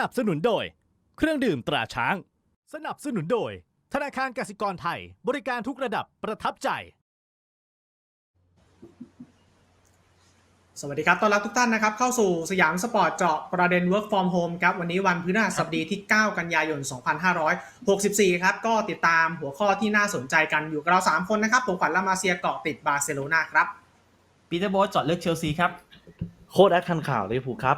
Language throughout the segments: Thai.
นับสนุนโดย เครื่องดื่มตราช้าง สนับสนุนโดย ธนาคารกสิกรไทย บริการทุกระดับประทับใจ สวัสดีครับ ต้อนรับทุกท่านนะครับ เข้าสู่สยามสปอร์ตเจาะประเด็น Work from Home ครับ วันนี้วันพฤหัสบดีที่ 9 กันยายน 2564 ครับ ก็ติดตามหัวข้อที่น่าสนใจกันอยู่กับเรา 3 คนนะครับ ผมขวัญละมาเซียเกาะติดบาร์เซโลนาครับ ปีเตอร์โบสเจอดเลือกเชลซีครับ โคดแอดทันข่าวลิเวอร์พูลครับ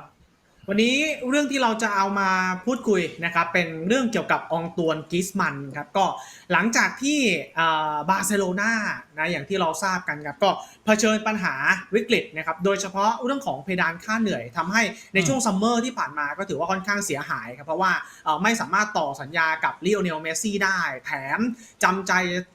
วันนี้เรื่องที่เราจะเอามาพูดคุยนะครับเป็นเรื่องเกี่ยวกับอองตวนกิสมันครับก็หลังจากที่อ่าบาร์เซโลนานะอย่างที่เราทราบกันครับก็เผชิญปัญหาวิกฤตนะครับโดยเฉพาะเรื่องของเพดานค่าเหนื่อยทำให้ในช่วงซัมเมอร์ที่ผ่านมาก็ถือว่าค่อนข้างเสียหายครับเพราะว่าเอ่อไม่สามารถต่อสัญญากับลีโอเนลเมสซี่ได้ แถมจำใจ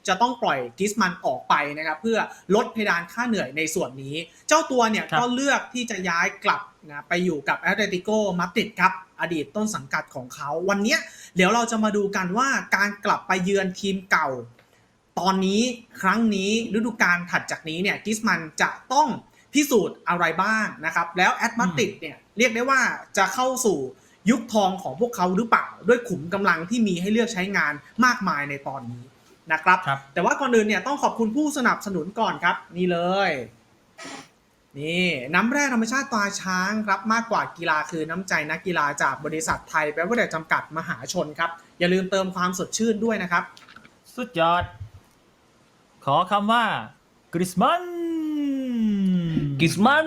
จะต้องปล่อยกิสมันออกไปนะครับเพื่อลดเพดานค่าเหนื่อยในส่วนนี้ เจ้าตัวเนี่ยครับก็เลือกที่จะย้ายกลับ นะไปอยู่กับแอตเลติโกมาดริดครับอดีตต้นสังกัดของเขา วันเนี้ยเดี๋ยวเราจะมาดูกันว่าการกลับไปเยือนทีมเก่า ตอนนี้ครั้งนี้ฤดูกาลถัดจากนี้เนี่ยกิสมันจะต้องพิสูจน์อะไรบ้างนะครับ แล้วแอตมาดริดเนี่ยเรียกได้ว่าจะเข้าสู่ยุคทองของพวกเขาหรือเปล่า ด้วยขุมกำลังที่มีให้เลือกใช้งานมากมายในตอนนี้นะครับครับแต่ว่าก่อนอื่นเนี่ยต้องขอบคุณผู้สนับสนุนก่อนครับ นี่เลย นี่น้ำแร่ธรรมชาติตราช้างครับมากกว่ากีฬาคือน้ำใจนักกีฬาจากบริษัทไทยแปลว่าเดจำกัดมหาชนครับ อย่าลืมเติมความสดชื่นด้วยนะครับ สุดยอด ขอคำว่ากริสมัน กิสมัน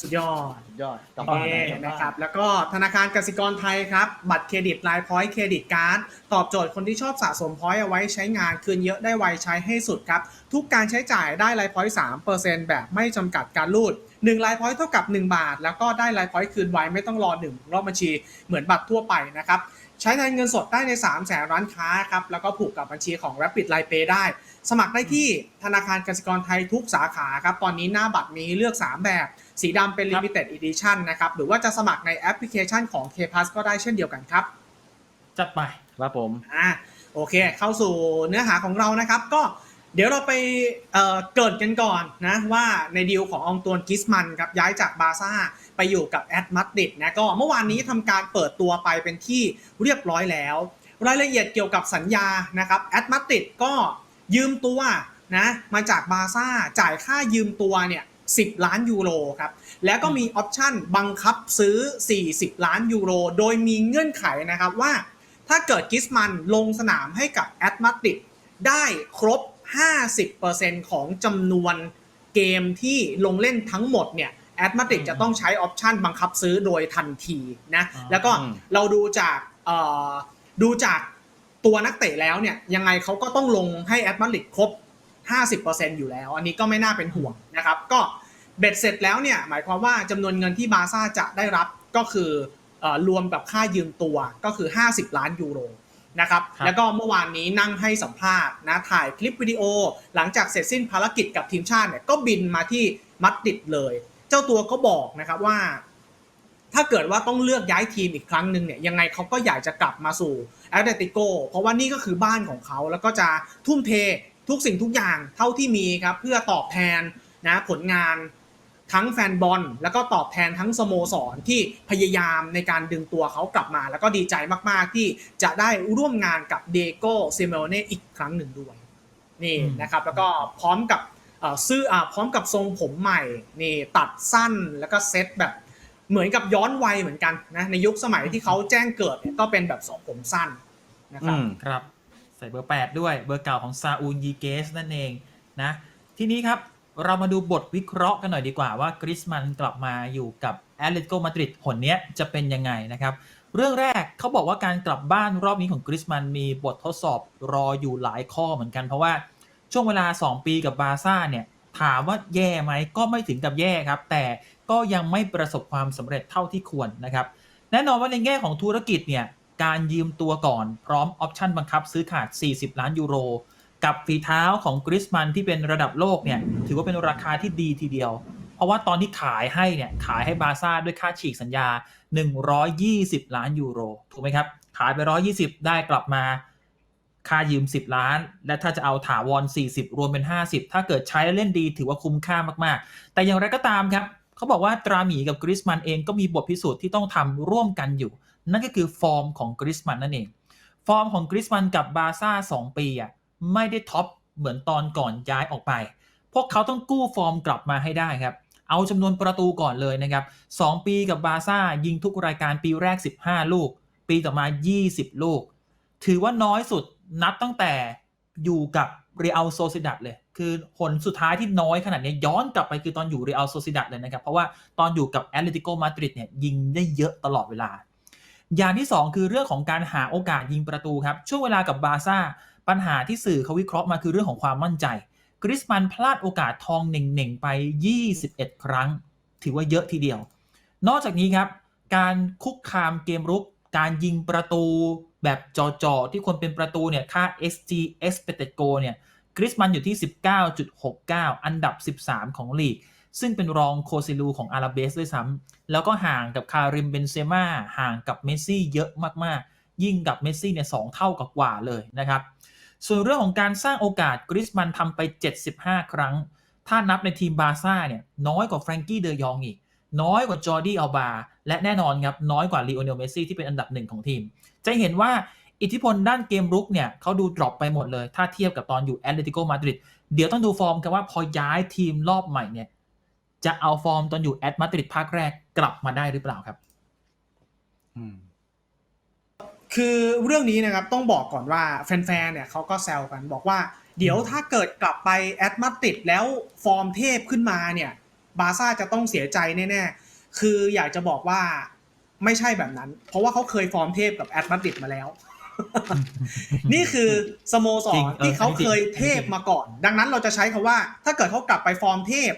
สุดยอดยอดกลับโอบ้านเคกลับบ้านนะครับ แล้วก็ธนาคารกสิกรไทยครับ บัตรเครดิตไลน์พอยต์เครดิตการ์ดตอบโจทย์คนที่ชอบสะสมพอยต์เอาไว้ใช้งาน คืนเยอะได้ไวใช้ให้สุดครับ ทุกการใช้จ่ายได้ไลน์พอยต์3%แบบไม่จำกัดการรูด1ไลน์พอยต์เท่ากับ 1 บาท แล้วก็ได้ไลน์พอยต์คืนไวไม่ต้องรอ1รอบบัญชีเหมือนบัตรทั่วไปนะครับ ใช้แทนเงินสดได้ใน3แสนร้านค้าครับ แล้วก็ผูกกับบัญชีของ Rapid Line Pay ได้ สมัครได้ที่ธนาคารกสิกรไทยทุกสาขาครับ ตอนนี้หน้าบัตรมีเลือก 3 แบบ สีดำเป็นครับ Limited Edition นะครับ หรือว่าจะสมัครในแอปพลิเคชันของ K Plus ก็ได้เช่นเดียวกันครับ จัดไป ครับผม อ่าโอเค เข้าสู่เนื้อหาของเรานะครับ ก็เดี๋ยวเราไปเอ่อเกริดกันก่อนนะว่าในดีลของอองตวนกิสมันครับย้ายจากบาร์ซ่าไปอยู่กับแอตมาดริดนะก็เมื่อวานนี้ทำการเปิดตัวไปเป็นที่เรียบร้อยแล้ว รายละเอียดเกี่ยวกับสัญญานะครับแอตมาดริดก็ยืมตัวนะมาจากบาร์ซ่าจ่ายค่ายืมตัวเนี่ย 10 ล้านยูโรครับ แล้วก็มีออปชั่นบังคับซื้อ 40 ล้านยูโร โดยมีเงื่อนไขนะครับว่า ถ้าเกิดกิสมันลงสนามให้กับแอตมาดริดได้ครบ 50%ของจำนวนเกมที่ลงเล่นทั้งหมดเนี่ยแอตมาดริดจะต้องใช้ออปชันบังคับซื้อโดยทันทีนะอ๋อแล้วก็เราดูจากเอ่อดูจากตัวนักเตะแล้วเนี่ยยังไงเขาก็ต้องลงให้แอตมาดริดครบ 50%อยู่แล้ว อันนี้ก็ไม่น่าเป็นห่วงนะครับ ก็เบ็ดเสร็จแล้วเนี่ยหมายความว่าจำนวนเงินที่บาร์ซ่าจะได้รับก็คือเอ่อรวมกับค่ายืมตัวก็คือ 50 ล้านยูโรนะครับครับแล้วก็เมื่อวานนี้นั่งให้สัมภาษณ์นะถ่ายคลิปวิดีโอ หลังจากเสร็จสิ้นภารกิจกับทีมชาติเนี่ยก็บินมาที่มัดริดเลย เจ้าตัวก็บอกนะครับว่า ถ้าเกิดว่าต้องเลือกย้ายทีมอีกครั้งหนึ่งเนี่ยยังไงเขาก็อยากจะกลับมาสู่แอตเลติโกเพราะว่านี่ก็คือบ้านของเขาแล้วก็จะทุ่มเท ทุกสิ่งทุกอย่างเท่าที่มีครับเพื่อตอบแทนนะผลงานทั้งแฟนบอลแล้วก็ตอบแทนทั้งสโมสรที่พยายามในการดึงตัวเขากลับมา แล้วก็ดีใจมาก ๆ ที่จะได้ร่วมงานกับเดโก้ซิเมโอเน่อีกครั้งหนึ่งด้วยนี่อืมนะครับ แล้วก็พร้อมกับเอ่อซื้ออ่าพร้อมกับทรงผมใหม่นี่ตัดสั้นแล้วก็เซ็ตแบบเหมือนกับย้อนวัยเหมือนกันนะในยุคสมัยที่เขาแจ้งเกิดเนี่ยก็เป็นแบบทรงผมสั้นนะครับอืมครับ ใส่เบอร์ 8 ด้วยเบอร์เก่าของซาอูลยีเกสนั่นเองนะทีนี้ครับเรามาดูบทวิเคราะห์กันหน่อยดีกว่าว่ากริสมันกลับมาอยู่กับแอตเลติโกมาดริดผลเนี้ยจะเป็นยังไงนะครับ เรื่องแรกเขาบอกว่าการกลับบ้านรอบนี้ของกริสมันมีบททดสอบรออยู่หลายข้อเหมือนกัน เพราะว่าช่วงเวลา 2 ปีกับบาร์ซ่าเนี่ยถามว่าแย่ไหมก็ไม่ถึงกับแย่ครับ แต่ก็ยังไม่ประสบความสำเร็จเท่าที่ควรนะครับแน่นอนว่าในแง่ของธุรกิจเนี่ย การยืมตัวก่อน พร้อมออปชั่นบังคับซื้อขาด 40 ล้านยูโร กับฝีเท้าของกริสมันที่เป็นระดับโลกเนี่ยถือว่าเป็นราคาที่ดีทีเดียว เพราะว่าตอนที่ขายให้เนี่ยขายให้บาซ่าด้วยค่าฉีกสัญญา 120 ล้านยูโรถูกไหมครับขายไป 120 ได้กลับมาค่ายืม 10 ล้าน และถ้าจะเอาถาวร 40 รวมเป็น 50 ถ้าเกิดใช้แล้วเล่นดีถือว่าคุ้มค่ามากๆ แต่อย่างไรก็ตามครับ เขาบอกว่าตราหมีกับกริสมันเองก็มีบทพิสูจน์ที่ต้องทำร่วมกันอยู่ นั่นก็คือฟอร์มของกริสมันนั่นเอง ฟอร์มของกริสมันกับบาร์ซ่า2ปีอะไม่ได้ท็อปเหมือนตอนก่อนย้ายออกไป พวกเขาต้องกู้ฟอร์มกลับมาให้ได้ครับ เอาจำนวนประตูก่อนเลยนะครับ 2 ปีกับบาร์ซ่ายิงทุกรายการปีแรก 15 ลูก ปีต่อมา 20 ลูก ถือว่าน้อยสุดนับตั้งแต่อยู่กับเรอัลโซซิดัดเลย คือผลสุดท้ายที่น้อยขนาดนี้ย้อนกลับไปคือตอนอยู่เรอัลโซซิดัดเลยนะครับ เพราะว่าตอนอยู่กับแอตเลติโกมาดริดเนี่ยยิงได้เยอะตลอดเวลา อย่างที่ 2 คือเรื่องของการหาโอกาสยิงประตูครับ ช่วงเวลากับบาร์ซ่า ปัญหาที่สื่อเขาวิเคราะห์มาคือเรื่องของความมั่นใจ กริสมันพลาดโอกาสทองเหน่งๆไป 21 ครั้ง ถือว่าเยอะทีเดียว นอกจากนี้ครับ การคุกคามเกมรุก การยิงประตูแบบจ่อๆ ที่ควรเป็นประตูเนี่ยค่า SG expected goal เนี่ยกริสมันอยู่ที่ 19.69 อันดับ 13 ของลีก ซึ่งเป็นรองโคซิลูของอาราเบสด้วยซ้ำแล้วก็ห่างกับคาริมเบนเซม่าห่างกับเมสซี่เยอะมากๆ ยิ่งกับเมสซี่เนี่ยสเท่ากับกว่าเลยนะครับ ส่วนเรื่องของการสร้างโอกาสกริสมันทำไป 75 ครั้ง ถ้านับในทีมบาร์ซ่าเนี่ยน้อยกว่าแฟรงกี้เดยองอีก น้อยกว่าจอร์ดี้อัลบาและแน่นอนครับน้อยกว่าลีโอเนลเมสซี่ที่เป็นอันดับหนึ่งของทีม จะเห็นว่าอิทธิพลด้านเกมรุกเนี่ยเขาดูดรอปไปหมดเลย ถ้าเทียบกับตอนอยู่แอตเลติโกมาดริดเดี๋ยวต้องดูฟอร์มกันว่าพอย้ายทีมรอบใหม่เนี่ย จะเอาฟอร์มตอนอยู่แอตมาดริดภาคแรกกลับมาได้หรือเปล่าครับ อืมคือเรื่องนี้นะครับต้องบอกก่อนว่าแฟนๆเนี่ยเขาก็แซวกันบอกว่า เดี๋ยวถ้าเกิดกลับไปแอตมาติดแล้วฟอร์มเทพขึ้นมาเนี่ย บาร์ซ่าจะต้องเสียใจแน่ๆ คืออยากจะบอกว่าไม่ใช่แบบนั้น เพราะว่าเขาเคยฟอร์มเทพกับแอตมาติดมาแล้ว นี่คือสโมสจริรงเออที่เขาอันนี้จริงเคยเทพมาก่อน ดังนั้นเราจะใช้คำว่า ถ้าเกิดเขากลับไปฟอร์มเทพ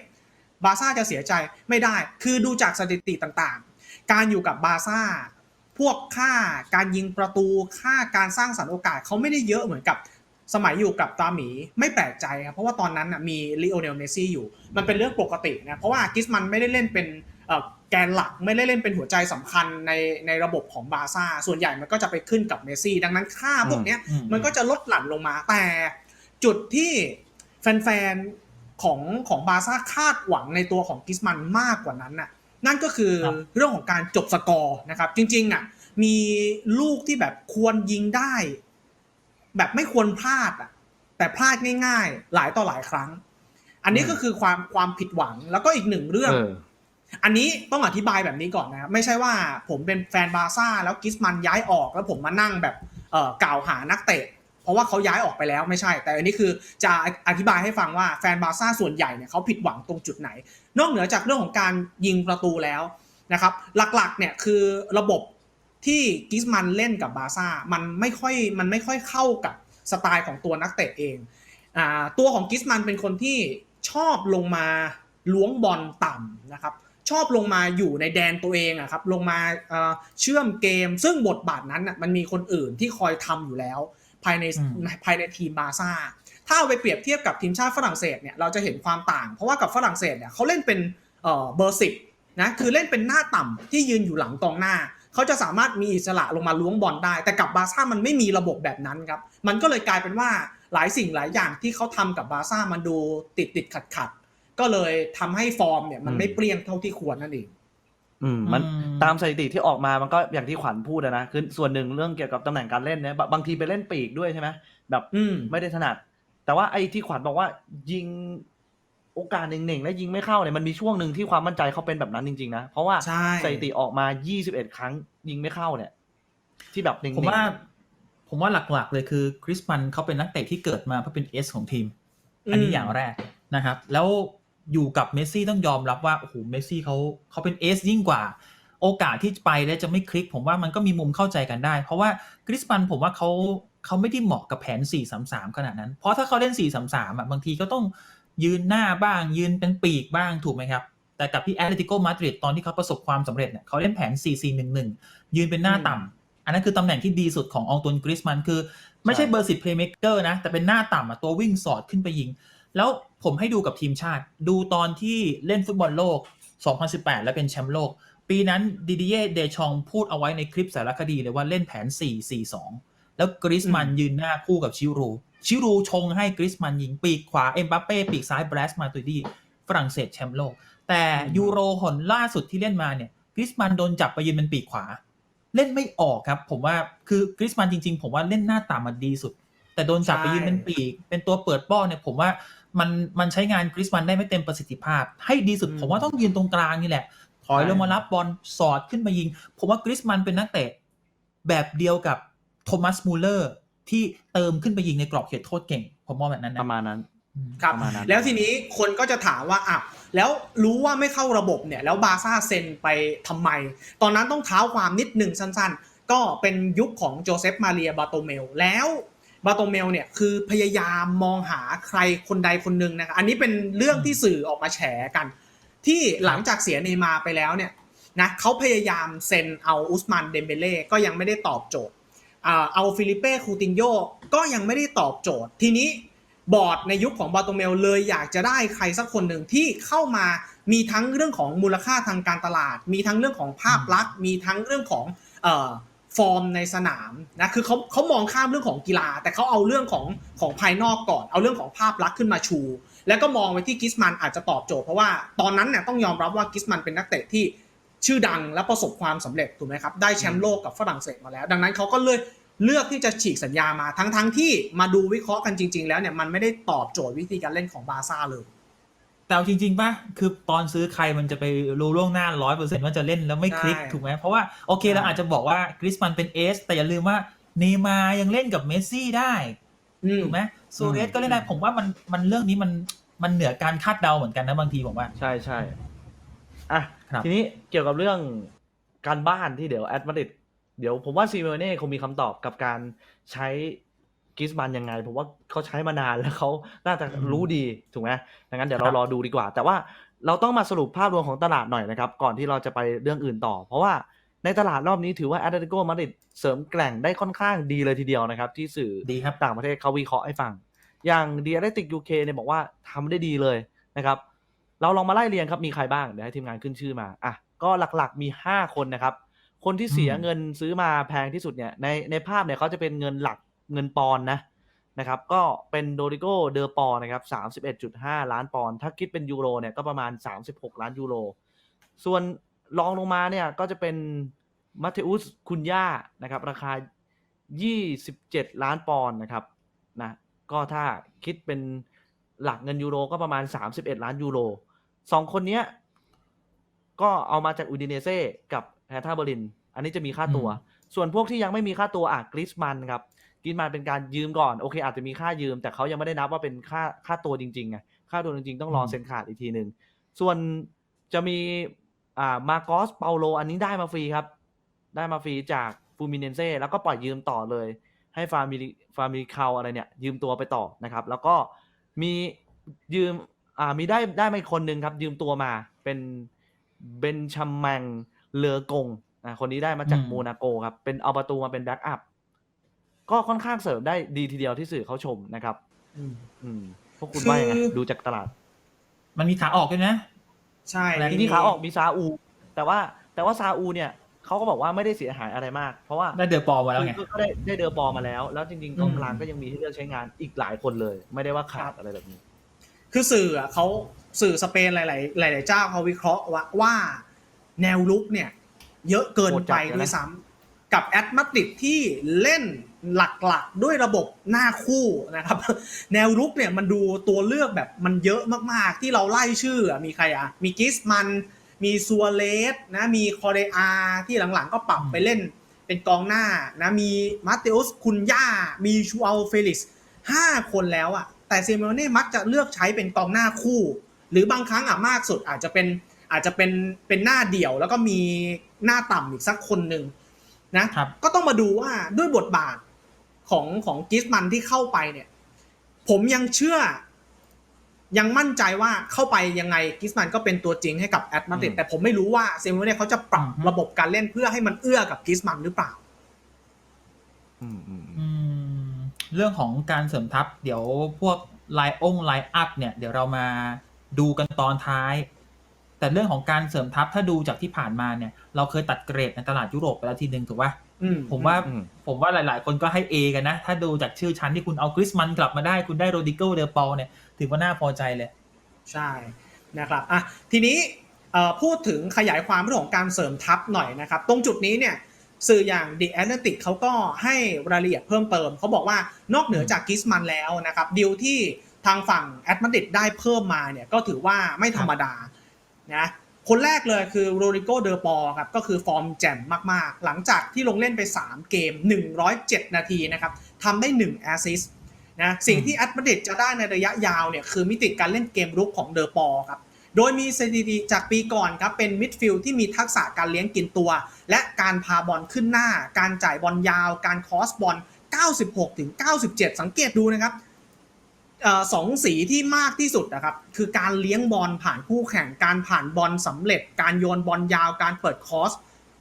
บาซ่าจะเสียใจไม่ได้ คือดูจากสถิติต่างๆ การอยู่กับบาซ่าพวกค่าการยิงประตูค่าการสร้างสรรค์โอกาสเขาไม่ได้เยอะเหมือนกับสมัยอยู่กับตาหมีไม่แปลกใจครับเพราะว่าตอนนั้นนะมีลีโอเนลเมสซี่อยู่ มันเป็นเรื่องปกตินะเพราะว่ากิสมันไม่ได้เล่นเป็นแกนหลักไม่ได้เล่นเป็นหัวใจสำคัญในในระบบของบาซ่าส่วนใหญ่มันก็จะไปขึ้นกับเมสซี่ดังนั้นค่าพวกนี้มมันก็จะลดหลั่นลงมาแต่จุดที่แฟนๆ ของของบาร์ซ่าคาดหวังในตัวของกิสมันมากกว่านั้นน่ะนั่นก็คือครับเรื่องของการจบสกอร์นะครับ จริงๆอะมีลูกที่แบบควรยิงได้ แบบไม่ควรพลาดอะแต่พลาดง่าย ๆ หลายต่อหลายครั้ง อันนี้ก็คือความความผิดหวังแล้วก็อีกหนึ่งเรื่องเอออันนี้ต้องอธิบายแบบนี้ก่อนนะครับไม่ใช่ว่าผมเป็นแฟนบาร์ซ่าแล้วกิสมันย้ายออกแล้วผมมานั่งแบบเอ่อกล่าวหานักเตะเพ ราะว่าเขาย้ายออกไปแล้วไม่ใช่ แต่อันนี้คือจะอธิบายให้ฟังว่าแฟนบาร์ซ่าส่วนใหญ่เนี่ยเขาผิดหวังตรงจุดไหน นอกเหนือจากเรื่องของการยิงประตูแล้วนะครับ หลักๆเนี่ยคือระบบที่กิสมันเล่นกับบาร์ซ่ามันไม่ค่อยมันไม่ค่อยเข้ากับสไตล์ของตัวนักเตะเองอ่าตัวของกิสมันเป็นคนที่ชอบลงมาล้วงบอลต่ำนะครับชอบลงมาอยู่ในแดนตัวเองอะครับลงมาเชื่อมเกม ซึ่งบทบาทนั้นน่ะมันมีคนอื่นที่คอยทำอยู่แล้วายในอืมภายในทีมบาร์ซ่าถ้าเอาไปเปรียบเทียบกับทีมชาติฝรั่งเศสเนี่ยเราจะเห็นความต่าง เพราะว่ากับฝรั่งเศสเนี่ยเขาเล่นเป็นเอ่อเบอร์สิบนะคือเล่นเป็นหน้าต่ำที่ยืนอยู่หลังกองหน้า เขาจะสามารถมีอิสระลงมาล้วงบอลได้ แต่กับบาร์ซ่ามันไม่มีระบบแบบนั้นครับ มันก็เลยกลายเป็นว่าหลายสิ่งหลายอย่างที่เขาทำกับบาร์ซ่ามันดูติดติดขัดขัดๆก็เลยทำให้ฟอร์มเนี่ยมันไม่เปรี้ยงเท่าที่ควรนั่นเอง อืมมันอืมตามสถิติที่ออกมามันก็อย่างที่ขวัญพูดอะนะ คือส่วนหนึ่งเรื่องเกี่ยวกับตำแหน่งการเล่นเนี่ยบางบางทีไปเล่นปีกด้วยใช่ไหมแบบอืม ไม่ได้ถนัด แต่ว่าไอ้ที่ขวัญบอกว่ายิงโอกาสหนึ่งๆแล้วยิงไม่เข้าเนี่ยมันมีช่วงหนึ่งที่ความมั่นใจเขาเป็นแบบนั้นจริงๆนะ เพราะว่าใช่ สถิติออกมา 21 ครั้งยิงไม่เข้าเนี่ย ที่แบบหนึ่งๆผมว่า ผมว่าหลักๆเลยคือคริสมันเขาเป็นนักเตะที่เกิดมาเพื่อเป็นเอสของทีมอันนี้อย่างแรกนะครับ แล้ว อยู่กับเมสซี่ต้องยอมรับว่าโอ้โหเมสซี่เขาเขาเป็นเอสยิ่งกว่า โอกาสที่ไปแล้วจะไม่คลิก ผมว่ามันก็มีมุมเข้าใจกันได้ เพราะว่าคริสมันผมว่าเขาเขาไม่ได้เหมาะกับแผน 4-3-3 ขนาดนั้น เพราะถ้าเขาเล่น 4-3-3อะบางทีก็ต้องยืนหน้าบ้างยืนเป็นปีกบ้างถูกไหมครับ แต่กับที่แอตเลติโกมาดริดตอนที่เขาประสบความสำเร็จเนี่ยเขาเล่นแผน 4-4-1-1 ยืนเป็นหน้าต่ำอันนั้นคือตำแหน่งที่ดีสุดขององตุนกริสมันคือ ไม่ใช่เบอร์สิบเพลย์เม k เกอร์นะแต่เป็นหน้าต่ำอะตัววิ่งสอดขึ้นไปยิง แล้วผมให้ดูกับทีมชาติ ดูตอนที่เล่นฟุตบอลโลก 2018 และเป็นแชมป์โลก ปีนั้นดิดิเย่เดชองพูดเอาไว้ในคลิปสารคดีเลยว่าเล่นแผน 4-4-2 แล้วกริสมันอืมยืนหน้าคู่กับชิรูชิรูชงให้กริสมันยิงปีกขวาเอ็มบัปเป้ปีกซ้ายแบรสมาตุยดีฝรั่งเศสแชมป์โลก แต่อืมยูโรหนล่าสุดที่เล่นมาเนี่ยกริสมันโดนจับไปยืนเป็นปีกขวา เล่นไม่ออกครับ ผมว่าคือกริสมันจริง ๆ ผมว่าเล่นหน้าต่ำมันดีสุด แต่โดนจับไปยืนเป็นปีก เป็นตัวเปิดป้อนเนี่ยผมว่า มันมันใช้งานกริสมันได้ไม่เต็มประสิทธิภาพ ให้ดีสุดอืมผมว่าต้องยืนตรงกลางนี่แหละ ถอยลงมารับบอลสอดขึ้นมายิง ผมว่ากริสมันเป็นนักเตะแบบเดียวกับโทมัสมูลเลอร์ที่เติมขึ้นไปยิงในกรอบเขตโทษเก่ง ผมมองแบบนั้นปนะระมาณนั้นอืมครับประมาณนั้นแล้วทีนี้คนก็จะถามว่าอะแล้วรู้ว่าไม่เข้าระบบเนี่ย แล้วบาร์ซ่าเซ็นไปทำไม ตอนนั้นต้องเท้าความนิดหนึ่งสั้น ๆ ก็เป็นยุคของโจเซฟมาเรียบาโตเมล แล้ว บาโตเมลเนี่ยคือพยายามมองหาใครคนใดคนหนึ่งนะครับอันนี้เป็นเรื่องที่สื่อออกมาแฉกัน ที่หลังจากเสียเนยมาไปแล้วเนี่ยนะเขาพยายามเซ็นเอาอุสมานเดมเบเล่ก็ยังไม่ได้ตอบโจทย์เอาฟิลิเป้คูตินโยก็ยังไม่ได้ตอบโจทย์ ทีนี้บอร์ดในยุคของบาโตเมลเลยอยากจะได้ใครสักคนหนึ่งที่เข้ามามีทั้งเรื่องของมูลค่าทางการตลาด มีทั้งเรื่องของภาพลักษณ์ มีทั้งเรื่องของ ฟอร์มในสนามนะคือเขาเขามองข้ามเรื่องของกีฬา แต่เขาเอาเรื่องของของภายนอกก่อน เอาเรื่องของภาพลักษณ์ขึ้นมาชู แล้วก็มองไปที่กิสมันอาจจะตอบโจทย์เพราะว่าตอนนั้นเนี่ยต้องยอมรับว่ากิสมันเป็นนักเตะที่ชื่อดังและประสบความสำเร็จถูกไหมครับได้แชมป์โลกกับฝรั่งเศสมาแล้ว ดังนั้นเขาก็เลยเลือกที่จะฉีกสัญญามาทั้งทั้งที่มาดูวิเคราะห์กันจริง ๆ แล้วเนี่ยมันไม่ได้ตอบโจทย์วิธีการเล่นของบาร์ซ่าเลย แต่เอาจริงๆป่ะคือตอนซื้อใครมันจะไปรู้ล่วงหน้าร้อยเปอร์เซ็นต์ว่าจะเล่นแล้วไม่คลิกใช่ถูกไหมเพราะว่าโอเคเราอาจจะบอกว่ากริสมันเป็นเอสแต่อย่าลืมว่าเนย์มาร์ยังเล่นกับเมสซี่ได้อืมถูกไหมโซเรสก็เล่นได้ผมว่ามันมันเรื่องนี้มันมันเหนือการคาดเดาเหมือนกันนะบางทีผมว่า ใช่ใช่อะครับทีนี้เกี่ยวกับเรื่องการบ้านที่เดี๋ยวแอดมาดริดเดี๋ยวผมว่าซีเมเน่คงมีคำตอบกับการใช้ กิสมันยังไงผมว่าเขาใช้มานานแล้วเขาน่าจะรู้ดีถูกไหมดังนั้นเดี๋ยวเรารอดูดีกว่า แต่ว่าเราต้องมาสรุปภาพรวมของตลาดหน่อยนะครับ ก่อนที่เราจะไปเรื่องอื่นต่อ เพราะว่าในตลาดรอบนี้ถือว่าแอตเลติโกมาดริดเสริมแกร่งได้ค่อนข้างดีเลยทีเดียวนะครับ ที่สื่อดีครับต่างประเทศเขาวิเคราะห์ให้ฟัง อย่าง d ี a อ e ติกยูเคเนี่ยบอกว่าทำได้ดีเลยนะครับ เราลองมาไล่เรียงครับมีใครบ้างเดี๋ยวให้ทีมงานขึ้นชื่อมาอะก็หลักๆมี 5 คนนะครับ คนที่เสียอืมเงินซื้อมาแพงที่สุดเนี่ยในในภาพเนี่ยเขาจะเป็นเงินหลัก เงินปอนด์นะนะครับก็เป็นโดริโกเดอปอนะครับ31.5 ล้านปอนด์ถ้าคิดเป็นยูโรเนี่ยก็ประมาณ 36 ล้านยูโร ส่วนรองลงมาเนี่ยก็จะเป็นมาเทอุสคุนย่านะครับราคา 27 ล้านปอนด์นะครับนะก็ถ้าคิดเป็นหลักเงินยูโรก็ประมาณ 31 ล้านยูโรสองคนเนี้ยก็เอามาจากอูดิเนเซ่กับแฮท่าเบอร์ลิน อันนี้จะมีค่าตัวอืมส่วนพวกที่ยังไม่มีค่าตัวอะกริสมันครับ กริสมันเป็นการยืมก่อนโอเค อาจจะมีค่ายืม แต่เขายังไม่ได้นับว่าเป็นค่าค่าตัวจริงๆไงค่าตัวจริงๆ ต้องรอเซ็นขาดอีกทีหนึ่งส่วนจะมีอ่ามาโกสเปาโลอันนี้ได้มาฟรีครับ ได้มาฟรีจากฟูมิเนเซ่แล้วก็ปล่อยยืมต่อเลย ให้ฟาร์มิฟาร์มิคาอะไรเนี่ย ยืมตัวไปต่อนะครับ แล้วก็มียืมอ่ามีได้ได้มาอีกคนนึงครับ ยืมตัวมาเป็นเบนชัมแมงเลอกงอ่าคนนี้ได้มาจากอืมโมนาโกครับเป็นเอาประตูมาเป็นแบ็กอัพ ก็ค่อนข้างเสริมได้ดีทีเดียวที่สื่อเขาชมนะครับ อืม อืมพวกคุณว่ายังไงคือ ดูจากตลาด มันมีขาออกด้วยนะ ใช่แรงทีนี้ขาออกมีซาอู แต่ว่าแต่ว่าซาอูเนี่ยเขาก็บอกว่าไม่ได้เสียหายอะไรมาก เพราะว่าได้เดอปอลมาแล้วไง คือก็ได้ได้เดอปอมาแล้ว แล้วจริงๆกองกลางอืมก็ยังมีให้เลือกใช้งานอีกหลายคนเลย ไม่ได้ว่าขาดอะไรแบบนี้ คือสื่ออะเขาสื่อสเปนหลาย ๆ หลาย ๆ เจ้าเขาวิเคราะห์ว่าว่า แนวลุกเนี่ย เยอะเกินไปด้วยซ้ำกับแอตมาดริดที่เล่น หลักๆ ด้วยระบบหน้าคู่นะครับ แนวลุกเนี่ยมันดูตัวเลือกแบบมันเยอะมากๆ ที่เราไล่ชื่ออะมีใครอะ มีกิสมัน มีซัวเลสนะมีคอเรอาที่หลังๆ ก็ปรับไปเล่นเป็นกองหน้านะมีมาเตอุสคุนย่า มีชูอัลเฟลิกซ์ห้าคนแล้วอะ แต่เซเมโอเน่มักจะเลือกใช้เป็นกองหน้าคู่ หรือบางครั้งอะมากสุดอาจจะเป็นอาจจะเป็นเป็นหน้าเดี่ยว แล้วก็มีหน้าต่ำอีกสักคนหนึ่งนะครับก็ต้องมาดูว่าด้วยบทบาท ของของกิสมันที่เข้าไปเนี่ย ผมยังเชื่อ ยังมั่นใจว่าเข้าไปยังไงกิสมันก็เป็นตัวจริงให้กับแอตมาดริดอืมแต่ผมไม่รู้ว่าเซเมโอเน่เขาจะปรับอืมระบบการเล่นเพื่อให้มันเอื้อกับกิสมันหรือเปล่าอืมอืมอืมเรื่องของการเสริมทัพ เดี๋ยวพวกไลองไลอัพเนี่ย เดี๋ยวเรามาดูกันตอนท้าย แต่เรื่องของการเสริมทัพถ้าดูจากที่ผ่านมาเนี่ย เราเคยตัดเกรดในตลาดยุโรปไปแล้วทีหนึ่งถูกปะ อืมผมว่าอืม ผมว่าหลาย ๆ คนก็ให้ A กันนะ ถ้าดูจากชื่อชั้นที่คุณเอากริสมันกลับมาได้คุณได้โรดิโกเดอปอลเนี่ยถือว่าน่าพอใจเลย ใช่นะครับอะทีนี้เอ่อพูดถึงขยายความเรื่องของการเสริมทัพหน่อยนะครับ ตรงจุดนี้เนี่ยสื่ออย่าง The Atlantic เขาก็ให้รายละเอียดเพิ่มเติม เขาบอกว่านอกเหนือจากกิสมันแล้วนะครับดีลที่ทางฝั่งแอตมาดิดได้เพิ่มมาเนี่ยก็ถือว่าไม่ธรรมดานะ คนแรกเลยคือโรริโกเดอปอครับก็คือฟอร์มแจ่มมากๆ หลังจากที่ลงเล่นไป 3 เกม 107 นาทีนะครับทำได้ 1 แอสซิสต์นะสิ่งที่แอตมาดิดจะได้ในระยะยาวเนี่ยคือมิติการเล่นเกมรุกของเดอปอครับโดยมีสถิติจากปีก่อนครับเป็นมิดฟิลด์ที่มีทักษะการเลี้ยงกินตัว และการพาบอลขึ้นหน้า การจ่ายบอลยาว การคอสบอล 96ถึง97 สังเกตดูนะครับเอ่อ สองสีที่มากที่สุดนะครับ คือการเลี้ยงบอลผ่านคู่แข่งการผ่านบอลสำเร็จ การโยนบอลยาวการเปิดคอส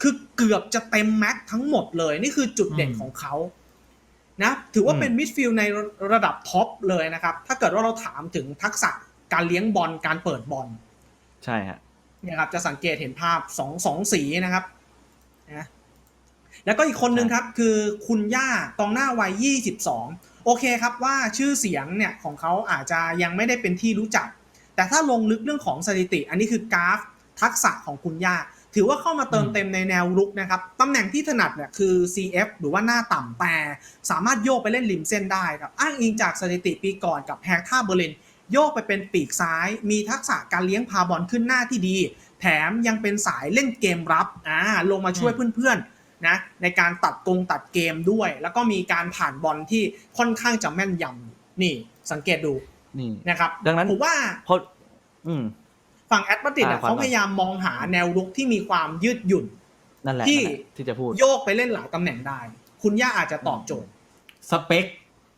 คือเกือบจะเต็มแม็กซ์ทั้งหมดเลย นี่คือจุดเด่นอืมของเขานะถือว่าเป็นมิดฟิลด์ในระดับท็อปเลยนะครับ ถ้าเกิดว่าเราถามถึงทักษะการเลี้ยงบอลการเปิดบอล ใช่ฮะเนี่ยครับจะสังเกตเห็นภาพสองสองสีนะครับนะแล้วก็อีกคนนึงครับ คือคุณย่ากองหน้าวัย 22 โอเคครับว่าชื่อเสียงเนี่ยของเขาอาจจะยังไม่ได้เป็นที่รู้จัก แต่ถ้าลงลึกเรื่องของสถิติ อันนี้คือกราฟทักษะของคุณย่า ถือว่าเข้ามาเติมเต็มในแนวรุกนะครับ ตำแหน่งที่ถนัดเนี่ยคือ CF หรือว่าหน้าต่ำแต่ สามารถโยกไปเล่นริมเส้นได้ครับ อ้างอิงจากสถิติปีก่อนกับแฮกท่าเบอร์ลิน โยกไปเป็นปีกซ้าย มีทักษะการเลี้ยงพาบอลขึ้นหน้าที่ดี แถมยังเป็นสายเล่นเกมรับอ่าลงมาช่วยเพื่อนๆ นะในการตัดกงตัดเกมด้วย แล้วก็มีการผ่านบอลที่ค่อนข้างจะแม่นยำนี่สังเกตดูนี่นะครับ ดังนั้นผมว่าเพราะอืมฝั่งแอตมาติดอ่าเขาความพยายามมองหาแนวรุกที่มีความยืดหยุ่นนั่นแหละที่นั่นแหละที่จะพูดโยกไปเล่นหลายตำแหน่งได้ คุณย่าอาจจะตอบโจทย์ สเปค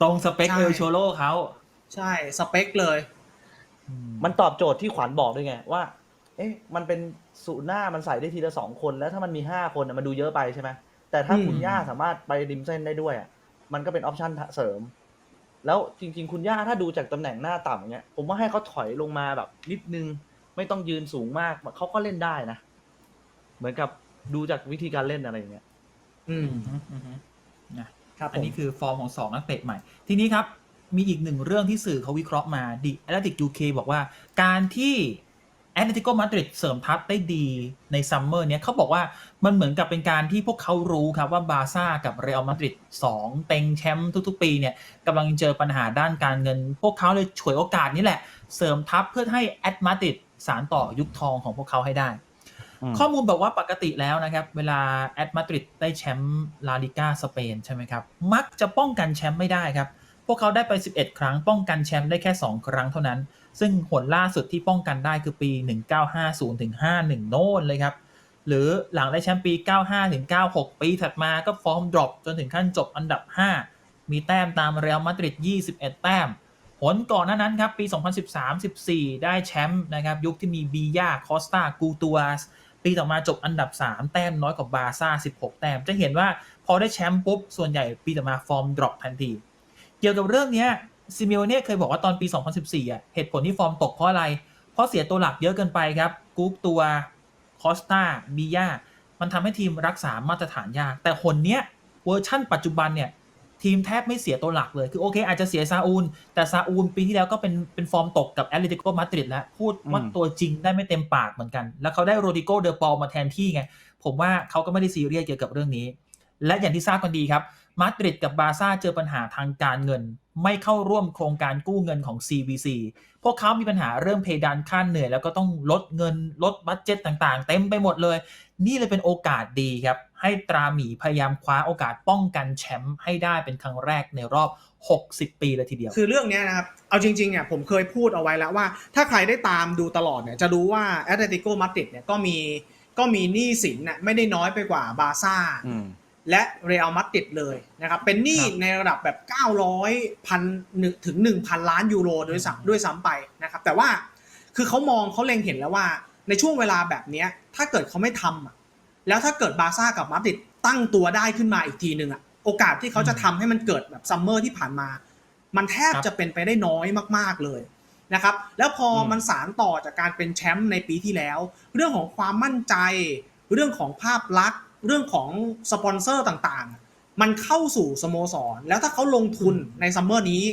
ตรงสเปคใช่เอลโชโลเขาใช่สเปคเลย มันตอบโจทย์ที่ขวัญบอกด้วยไงว่า เอ๊ะ มันเป็น สูตรหน้ามันใส่ได้ทีละสองคน แล้วถ้ามันมีห้าคนน่ะมันดูเยอะไปใช่ไหมแต่ถ้าอืมคุณย่าสามารถไปริมเส้นได้ด้วยอะมันก็เป็นออปชันเสริม แล้วจริง ๆ คุณย่าถ้าดูจากตำแหน่งหน้าต่ำเงี้ยผมว่าให้เขาถอยลงมาแบบนิดนึง ไม่ต้องยืนสูงมากเขาก็เล่นได้นะ เหมือนกับดูจากวิธีการเล่นอะไรอย่างเงี้ย อืมอืมอืมอืมนะครับผอันมนี้คือฟอร์มของสองนักเตะใหม่ ทีนี้ครับ มีอีกหนึ่งเรื่องที่สื่อเขาวิเคราะห์มาดิแอตเลติกยูเคบอกว่า การที่ แอตเลติโกมาดริดเสริมทัพได้ดีในซัมเมอร์เนี้ยเขาบอกว่ามันเหมือนกับเป็นการที่พวกเขารู้ครับว่าบาร์ซ่ากับเรอัลมาดริดสองเต็งแชมป์ทุกๆ ปีเนี่ยกำลังเจอปัญหาด้านการเงิน พวกเขาเลยฉวยโอกาสนี้แหละ เสริมทัพเพื่อให้แอตมาดริดสารต่อยุคทองของพวกเขาให้ได้อืมข้อมูลบอกว่าปกติแล้วนะครับ เวลาแอตมาดริดได้แชมป์ลาลิก้าสเปนใช่ไหมครับ มักจะป้องกันแชมป์ไม่ได้ครับ พวกเขาได้ไป 11 ครั้งป้องกันแชมป์ได้แค่ 2 ครั้งเท่านั้น ซึ่งหนล่าสุดที่ป้องกันได้คือปี 1950ถึง51 โน่นเลยครับ หรือหลังได้แชมป์ปี 95ถึง96 ปีถัดมาก็ฟอร์มดรอปจนถึงขั้นจบอันดับ 5 มีแต้มตามเรอัลมาดริด 21 แต้มผลก่อนหน้านั้นครับปี 2013-14 ได้แชมป์นะครับยุคที่มีบียาคอสตากูตัวสปีต่อมาจบอันดับ 3 แต้มน้อยกว่าบาซ่า 16 แต้ม จะเห็นว่าพอได้แชมป์ปุ๊บ ส่วนใหญ่ปีต่อมาฟอร์มดรอปทันที เกี่ยวกับเรื่องนี้ ซิเมโอเน่เคยบอกว่าตอนปี 2014อะเหตุผลที่ฟอร์มตกเพราะอะไร เพราะเสียตัวหลักเยอะเกินไปครับกุ๊กตัวคอสตาบียามันทำให้ทีมรักษามาตรฐานยาก แต่คนเนี้ยเวอร์ชั่นปัจจุบันเนี่ยทีมแทบไม่เสียตัวหลักเลย คือโอเค อาจจะเสียซาอูล แต่ซาอูลปีที่แล้วก็เป็นเป็นฟอร์มตกกับแอตเลติโกมาดริดแล้ว พูดว่าตัวจริงได้ไม่เต็มปากเหมือนกัน แล้วเขาได้โรดิโกเดอปอลมาแทนที่ไง ผมว่าเขาก็ไม่ได้ซีเรียสเกี่ยวกับเรื่องนี้ และอย่างที่ทราบกันดีครับมาดริดกับบาร์ซ่าเจอปัญหาทางการเงิน ไม่เข้าร่วมโครงการกู้เงินของ CVC พวกเขามีปัญหาเรื่องเพดานค่าเหนื่อย แล้วก็ต้องลดเงินลดบัตเจ็ตต่างๆ เต็มไปหมดเลย นี่เลยเป็นโอกาสดีครับ ให้ตราหมีพยายามคว้าโอกาสป้องกันแชมป์ให้ได้เป็นครั้งแรกในรอบ 60 ปีเลยทีเดียว คือเรื่องเนี้ยนะครับ เอาจริงๆเนี่ยผมเคยพูดเอาไว้แล้วว่า ถ้าใครได้ตามดูตลอดเนี่ยจะรู้ว่าแอตเลติโกมาดริดเนี่ยก็มีก็มีหนี้สินน่ะไม่ได้น้อยไปกว่าบาร์ซ่าอืม และเรอัลมาดริดเลยนะครับ เป็นหนี้ครับในระดับแบบ 900พันถึง 1,000 ล้านยูโรด้วยซ้ำด้วยซ้ำไปนะครับ แต่ว่าคือเขามองเขาเล็งเห็นแล้วว่า ในช่วงเวลาแบบเนี้ยถ้าเกิดเขาไม่ทำอะแล้วถ้าเกิดบาร์ซ่ากับมาดริดตั้งตัวได้ขึ้นมาอีกทีหนึ่งอะโอกาสที่เขาจะทำให้มันเกิดแบบซัมเมอร์ที่ผ่านมา มันแทบครับจะเป็นไปได้น้อยมาก ๆเลยนะครับ แล้วพออมมันสารต่อจากการเป็นแชมป์ในปีที่แล้ว เรื่องของความมั่นใจ เรื่องของภาพลักษณ์ เรื่องของสปอนเซอร์ต่างๆ มันเข้าสู่สโมสร แล้วถ้าเขาลงทุนในซัมเมอร์นี้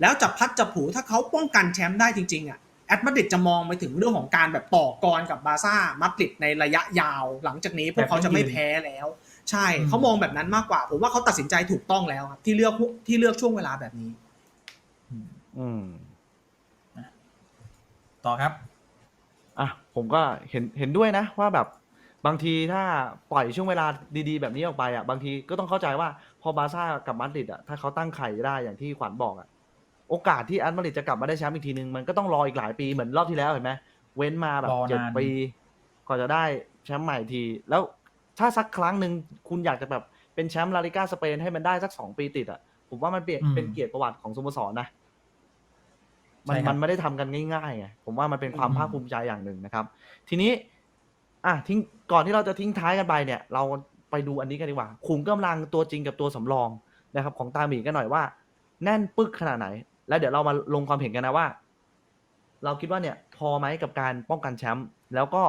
แล้วจับพัดจับผูถ้าเขาป้องกันแชมป์ได้จริงๆอะแอตมาดริดจะมองไปถึงเรื่องของการแบบต่อกรกับบาร์ซ่ามาดริดในระยะยาว หลังจากนี้พวกเขาจะไม่แพ้แล้ว ใช่อืมเขามองแบบนั้นมากกว่า ผมว่าเขาตัดสินใจถูกต้องแล้วครับที่เลือกที่เลือกช่วงเวลาแบบนี้ อืมต่อครับ อะผมก็เห็นเห็นด้วยนะว่าแบบ บางทีถ้าปล่อยช่วงเวลาดีๆ แบบนี้ออกไปอะบางทีก็ต้องเข้าใจว่าพอบาร์ซ่ากับมาดริดอะถ้าเขาตั้งไข่ได้อย่างที่ขวัญบอกอะโอกาสที่แอตมาดริดจะกลับมาได้แชมป์อีกทีนึงมันก็ต้องรออีกหลายปีเหมือนรอบที่แล้วเห็นไหมเว้นมาแบบรอนาน เจ็ดปีกว่อนจะได้แชมป์ใหม่ที แล้วถ้าสักครั้งหนึ่งคุณอยากจะแบบเป็นแชมป์ลาลิก้าสเปนให้มันได้สักสองปีติดอะผมว่ามันเปลี่ยนอืมเป็นเกียรติประวัติของสโมสรนะมันใช่ครับ มันไม่ได้ทำกันง่ายๆไงผมว่ามันเป็นความอืมภาคภูมิใจอย่างหนึ่งนะครับ ทีนี้ อะทิ้ง ก่อนที่เราจะทิ้งท้ายกันไปเนี่ย เราไปดูอันนี้กันดีกว่า ขุมกำลังตัวจริงกับตัวสำรองนะครับ ของตาหมีกันหน่อยว่า แน่นปึกขนาดไหน แล้วเดี๋ยวเรามาลงความเห็นกันนะว่า เราคิดว่าเนี่ยพอไหมกับการป้องกันแชมป์แล้วก็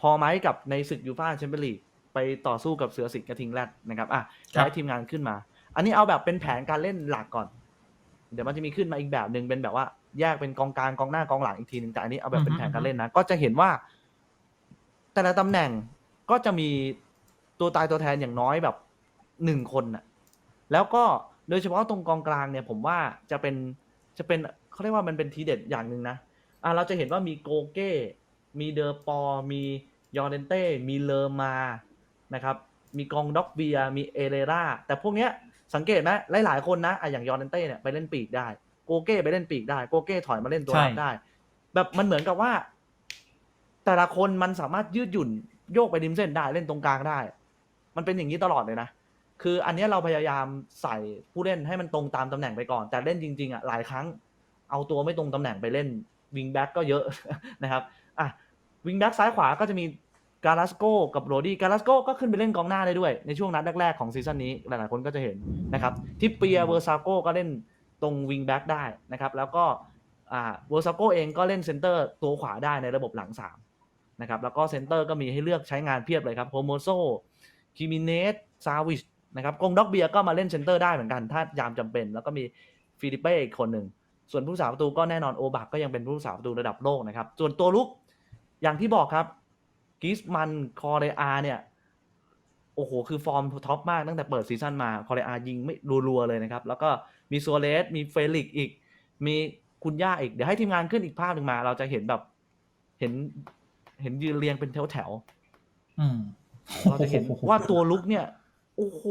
พอไหมกับในศึกยูฟ่าแชมเปี้ยนลีกไปต่อสู้กับเสือสิงห์กระทิงแรดนะครับอะครับใช้ทีมงานขึ้นมา อันนี้เอาแบบเป็นแผนการเล่นหลักก่อน เดี๋ยวมันจะมีขึ้นมาอีกแบบหนึ่งเป็นแบบว่าแยกเป็นกองกลางกองหน้า กองหลังอีกทีหนึ่งแต่อันนี้เอาแบบเป็นแผนการเล่นนะ ก็จะเห็นว่า แต่ละตำแหน่ง ก็จะมีตัวตายตัวแทนอย่างน้อยแบบหนึ่งคนน่ะ แล้วก็โดยเฉพาะตรงกองกลางเนี่ยผมว่าจะเป็นจะเป็นเขาเรียกว่ามันเป็นทีเด็ดอย่างหนึ่งนะอะเราจะเห็นว่ามีโกเก้ มีเดอปอ มียอร์เดนเต้ มีเลอมานะครับ มีกองด็อกเบีย มีเอเรราแต่พวกเนี้ยสังเกตไหมหลายๆคนนะอะอย่างยอร์เดนเต้เนี่ยไปเล่นปีกได้ โกเก้ไปเล่นปีกได้ โกเก้ถอยมาเล่นตัวใช่รับได้ แบบมันเหมือนกับว่า แต่ละคนมันสามารถยืดหยุ่น โยกไปริมเส้นได้เล่นตรงกลางได้ มันเป็นอย่างนี้ตลอดเลยนะ คืออันนี้เราพยายามใส่ผู้เล่นให้มันตรงตามตำแหน่งไปก่อน แต่เล่นจริงๆอะหลายครั้ง เอาตัวไม่ตรงตำแหน่งไปเล่นวิงแบ็กก็เยอะนะครับอะวิงแบ็กซ้ายขวาก็จะมีการัสโกกับโรดี้การัสโกก็ขึ้นไปเล่นกองหน้าได้ด้วย ในช่วงนัดแรกๆของซีซั่นนี้หลายๆคนก็จะเห็นนะครับทิปเปียเวอร์ซาโกก็เล่นตรงวิงแบ็กได้นะครับแล้วก็อ่าเวอร์ซาโกเองก็เล่นเซนเตอร์ตัวขวาได้ในระบบหลังสาม นะครับแล้วก็เซนเตอร์ก็มีให้เลือกใช้งานเพียบเลยครับโฮโมโซคิมิเนสซาวิชนะครับกงด็อกเบียก็มาเล่นเซนเตอร์ได้เหมือนกัน ถ้ายามจำเป็น แล้วก็มีฟิลิปเป้อีกคนหนึ่ง ส่วนผู้สาวประตูก็แน่นอนโอบักก็ยังเป็นผู้สาวประตูระดับโลกนะครับ ส่วนตัวลุกอย่างที่บอกครับกิสมันคอเรอาเนี่ยโอ้โห คือฟอร์มท็อปมากตั้งแต่เปิดซีซั่นมา คอเรอายิงไม่รัวๆเลยนะครับ แล้วก็มีซัวเรส มีเฟลิกซ์อีก มีคุณย่าอีก เดี๋ยวให้ทีมงานขึ้นอีกภาพหนึ่งมา เราจะเห็นแบบ เห็น เห็นยืนเรียงเป็นแถวๆอืมเราจะเห็นว่าตัวลุกเนี่ย โอ้โห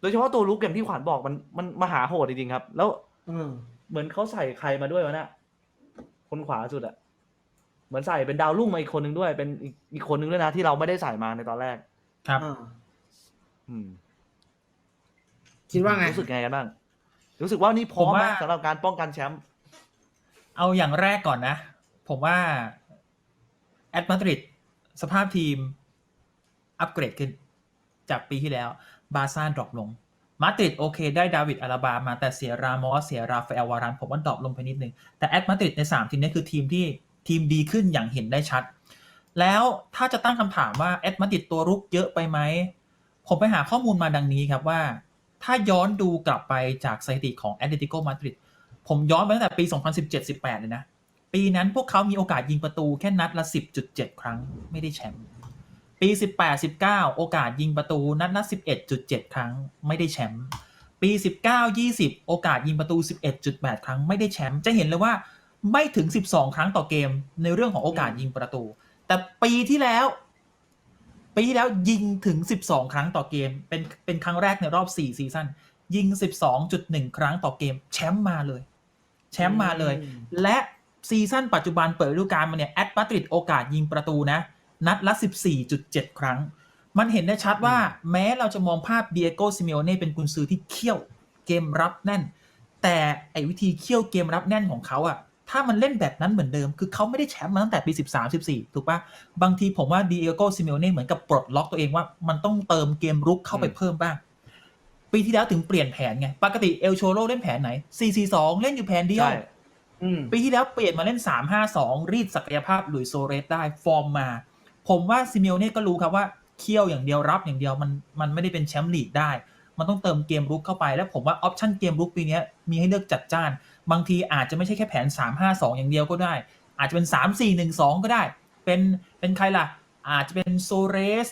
โดยเฉพาะตัวลุกอย่างที่ขวัญบอกมันมันมหาโหดจริงๆครับ แล้วอืมเหมือนเขาใส่ใครมาด้วยวะเนี่ยคนขวาสุดอะเหมือนใส่เป็นดาวรุ่งมาอีกคนหนึ่งด้วย เป็นอีกอีกคนหนึ่งด้วยนะที่เราไม่ได้ใส่มาในตอนแรก ครับอ่าอืมคิดว่าไงรู้สึกไงกันบ้างรู้สึกว่านี่พร้อมผมไหมว่าสำหรับการป้องกันแชมป์เอาอย่างแรกก่อนนะ ผมว่า แอตมาดริดสภาพทีมอัปเกรดขึ้น จากปีที่แล้ว บาซ่าดรอปลง มาดริดโอเค ได้ดาวิดอาราบามาแต่เสียรามอสเสียราฟาเอลวารานผมว่าดรอปลงไปนิดนึง แต่แอตมาดริดใน 3 ทีมนี้คือทีมที่ทีมดีขึ้นอย่างเห็นได้ชัด แล้วถ้าจะตั้งคำถามว่าแอตมาดริดตัวรุกเยอะไปไหม ผมไปหาข้อมูลมาดังนี้ครับว่า ถ้าย้อนดูกลับไปจากสถิติของแอตเลติโกมาดริดผมย้อนไปตั้งแต่ปี 2017-18 เลยนะ ปีนั้นพวกเขามีโอกาสยิงประตูแค่นัดละ 10.7 ครั้งไม่ได้แชมป์ ปี 18-19 โอกาสยิงประตูนัดละ 11.7 ครั้งไม่ได้แชมป์ ปี 19-20 โอกาสยิงประตู 11.8 ครั้งไม่ได้แชมป์ จะเห็นเลยว่าไม่ถึง 12 ครั้งต่อเกมในเรื่องของโอกาสยิงประตู แต่ปีที่แล้ว ปีที่แล้วยิงถึง 12 ครั้งต่อเกม เป็นเป็นครั้งแรกในรอบ 4 ซีซั่น ยิง 12.1 ครั้งต่อเกม แชมป์มาเลย แชมป์มาเลยอืมและ ซีซั่นปัจจุบันเปิดฤดูกาลมาเนี่ยแอตมาดริดโอกาสยิงประตูนะ นัดละ 14.7 ครั้ง มันเห็นได้ชัดว่าแม้เราจะมองภาพเดียโกซิเมโอเน่เป็นกุนซือที่เขี้ยวเกมรับแน่น แต่ไอ้วิธีเขี้ยวเกมรับแน่นของเขาอะถ้ามันเล่นแบบนั้นเหมือนเดิม คือเขาไม่ได้แชมป์มาตั้งแต่ปี 13 14 ถูกปะบางทีผมว่าเดียโกซิเมโอเน่เหมือนกับปลดล็อกตัวเองว่ามันต้องเติมเกมรุกเข้าไปอืมเพิ่มบ้าง ปีที่แล้วถึงเปลี่ยนแผนไง ปกติเอลโชโรเล่นแผนไหน 4-4-2 เล่นอยู่แผนเดียวใช่อืม ปีที่แล้วเปลี่ยนมาเล่น 3-5-2 รีดศักยภาพหลุยส์โซเรสได้ฟอร์มมา ผมว่าซิเมโอเน่ก็รู้ครับว่าเคี่ยวอย่างเดียวรับอย่างเดียวมันมันไม่ได้เป็นแชมป์ลีกได้ มันต้องเติมเกมรุกเข้าไป แล้วผมว่าออปชันเกมรุกปีเนี้ยมีให้เลือกจัดจ้าน บางทีอาจจะไม่ใช่แค่แผน 3 5 2 อย่างเดียวก็ได้ อาจจะเป็น 3 4 1 2 ก็ได้ เป็นเป็นใครล่ะ อาจจะเป็นโซเรส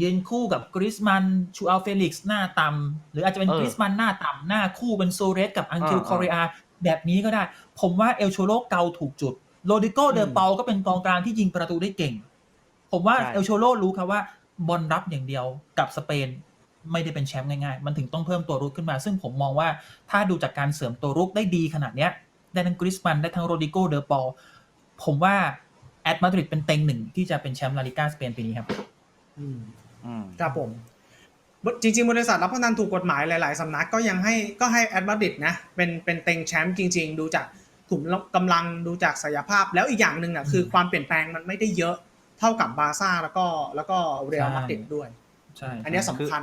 ยืนคู่กับกริสมันชูอัลเฟลิกซ์หน้าต่ำหรืออาจจะเป็นเออกริสมันหน้าต่ำหน้าคู่เป็นโซเรสกับอังเคิลอ่าคอเรีย แบบนี้ก็ได้ ผมว่าเอลโชโลเกาถูกจุดโรดิโกเดออืมเปาก็เป็นกองกลางที่ยิงประตูได้เก่ง ผมว่าใช่เอลโชโลรู้ครับว่าบอลรับอย่างเดียวกับสเปนไม่ได้เป็นแชมป์ง่ายๆ มันถึงต้องเพิ่มตัวรุกขึ้นมา ซึ่งผมมองว่าถ้าดูจากการเสริมตัวรุกได้ดีขนาดเนี้ย ได้ทั้งกริสมันได้ทั้งโรดิโกเดอเปาผมว่าแอตมาดริดเป็นเต็งหนึ่งที่จะเป็นแชมป์ลาลิก้าสเปนปีนี้ครับ อืมอืมครับผม จริงๆ บริษัทรับพนันถูกกฎหมายหลาย ๆ สำนักก็ยังให้ก็ให้แอดมาดริดนะเป็นเป็นเต็งแชมป์จริง ๆ ดูจากกลุ่มกำลังดูจากศักยภาพ แล้วอีกอย่างหนึ่งอะอืมคือความเปลี่ยนแปลงมันไม่ได้เยอะเท่ากับบาร์ซ่าแล้วก็แล้วก็เรอัลใช่มาดริดด้วยใช่อันเนี้ยสำคัญ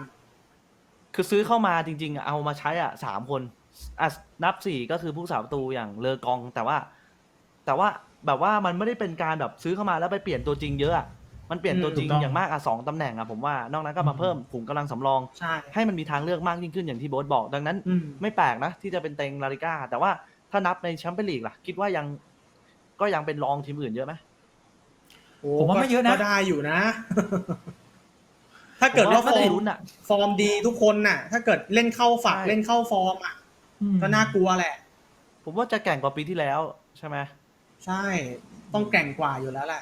คือซื้อเข้ามาจริง ๆ เอามาใช้อะสามคนอะนับสี่ก็คือผู้สาประตูอย่างเลอกองแต่ว่า แต่ว่าแบบว่ามันไม่ได้เป็นการแบบซื้อเข้ามาแล้วไปเปลี่ยนตัวจริงเยอะอะ มันเปลี่ยนตัวจริงถูกต้อง อย่างมากอะสองตำแหน่งอะผมว่านอกนั้นก็มาอืมเพิ่มขุมกำลังสำรอง ใช่ให้มันมีทางเลือกมากยิ่งขึ้นอย่างที่โบ๊ทบอก ดังนั้น อืม ไม่แปลกนะ ที่จะเป็นเต็งลาลิก้า แต่ว่าถ้านับในแชมเปี้ยนลีกล่ะ คิดว่ายังก็ยังเป็นรองทีมอื่นเยอะไหม โอ้ผมว่าไม่เยอะนะ ก็ได้อยู่นะ ถ้าเกิดผมว่าว่าฟอไม่ได้ร์มลุ้นอะฟอร์มดีทุกคนน่ะ ถ้าเกิดเล่นเข้าฝักใช่ เล่นเข้าฟอร์มอะ อืมก็น่ากลัวแหละ ผมว่าจะแข่งกว่าปีที่แล้วใช่ไหมใช่ ต้องแกร่งกว่าอยู่แล้วแหละ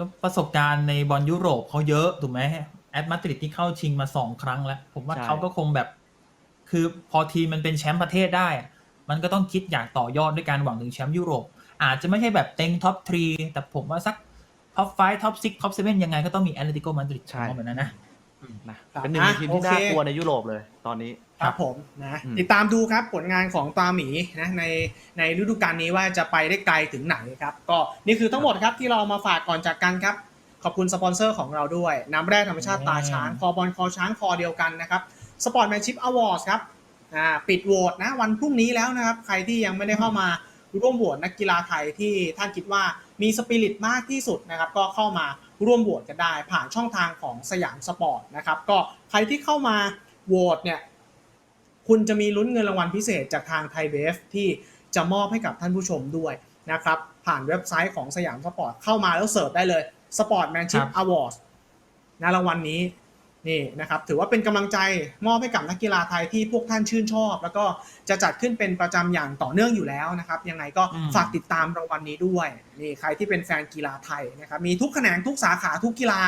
แล้วประสบการณ์ในบอลยุโรปเขาเยอะถูกไหมแอตมาดริดที่เข้าชิงมาสองครั้งแล้ว ผมว่าเขาก็คงแบบ คือพอทีมมันเป็นแชมป์ประเทศได้อะมันก็ต้องคิดอยากต่อยอดด้วยการหวังถึงแชมป์ยุโรป อาจจะไม่ใช่แบบเต็งท็อปทรีแต่ผมว่าสักท็อปไฟท็อปซิกท็อปเซเว่นยังไงก็ต้องมีแอตเลติโกมาดริดใช่แบบนั้นนะนะครับเป็นหนึ่งในอะทีมที่โอเคน่ากลัวในยุโรปเลยตอนนี้ ครับผมนะอืมติดตามดูครับผลงานของตาหมีนะในในฤดูกาลนี้ว่าจะไปได้ไกลถึงไหนครับ ก็นี่คือทั้งหมดครับที่เรามาฝากก่อนจากกันครับ ขอบคุณสปอนเซอร์ของเราด้วย น้ำแร่ธรรมชาติตาช้าง คอบอลคอช้างคอเดียวกันนะครับสปอร์ตแมนชิพอวอร์ดครับอ่าปิดโหวตนะวันพรุ่งนี้แล้วนะครับ ใครที่ยังไม่ได้เข้ามาร่วมโหวตนักกีฬาไทยที่ท่านคิดว่ามีสปิริตมากที่สุดนะครับ ก็เข้ามาร่วมโหวตกันได้ ผ่านช่องทางของสยามสปอร์ตนะครับ ก็ใครที่เข้ามาโหวตเนี่ย คุณจะมีลุ้นเงินรางวัลพิเศษจากทางไทยเบฟที่จะมอบให้กับท่านผู้ชมด้วยนะครับ ผ่านเว็บไซต์ของสยามสปอร์ตเข้ามาแล้วเสิร์ชได้เลย Sportmanship ครับ Awards นะรางวัลนี้นี่นะครับถือว่าเป็นกำลังใจมอบให้กับนักกีฬาไทยที่พวกท่านชื่นชอบ แล้วก็จะจัดขึ้นเป็นประจำอย่างต่อเนื่องอยู่แล้วนะครับยังไงก็อืมฝากติดตามรางวัลนี้ด้วยนี่ใครที่เป็นแฟนกีฬาไทยนะครับมีทุกแขนงทุกสาขาทุกกีฬา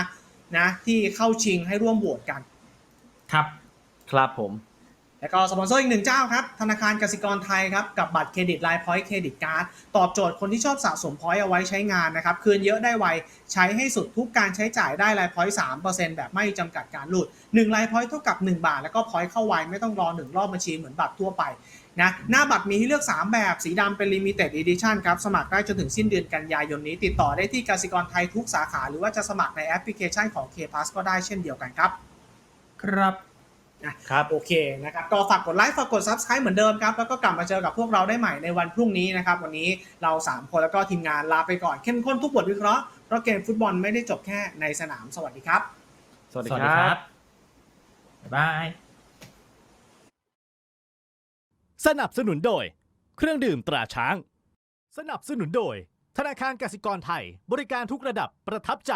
นะที่เข้าชิงให้ร่วมโหวตกันครับ ครับผม แล้วก็สปอนเซอร์อีกหนึ่งเจ้าครับ ธนาคารกสิกรไทยครับ กับบัตรเครดิตไลน์พอยต์เครดิตการ์ดตอบโจทย์คนที่ชอบสะสมพอยต์เอาไว้ใช้งานนะครับ คืนเยอะได้ไว ใช้ให้สุดทุกการใช้จ่ายได้ไลน์พอยต์สามเปอร์เซ็นต์แบบไม่จำกัดการหลุด1ไลน์พอยต์เท่ากับ 1 บาท แล้วก็พอยต์เข้าไวไม่ต้องรอ1รอบบัญชีเหมือนบัตรทั่วไปนะหน้าบัตรมีให้เลือก 3 แบบสีดำเป็น Limited Edition ครับ สมัครได้จนถึงสิ้นเดือนกันยายนนี้ ติดต่อได้ที่กสิกรไทยทุกสาขา หรือว่าจะสมัครในแอปพลิเคชันของ K Plus ก็ได้เช่นเดียวกันครับ ครับ ครับโอเคนะครับก็ฝากกดไลค์ฝากกด Subscribe เหมือนเดิมครับแล้วก็กลับมาเจอกับพวกเราได้ใหม่ในวันพรุ่งนี้นะครับวันนี้เรา 3 คนแล้วก็ทีมงานลาไปก่อนเข้มข้นทุกบทวิเคราะห์เพราะเกมฟุตบอลไม่ได้จบแค่ในสนามสวัสดีครับ สวัสดีสวัสคดีรัครับบบ๊ายบายสนับสนุนโดย เครื่องดื่มตราช้าง สนับสนุนโดย ธนาคารกสิกรไทย บริการทุกระดับประทับใจ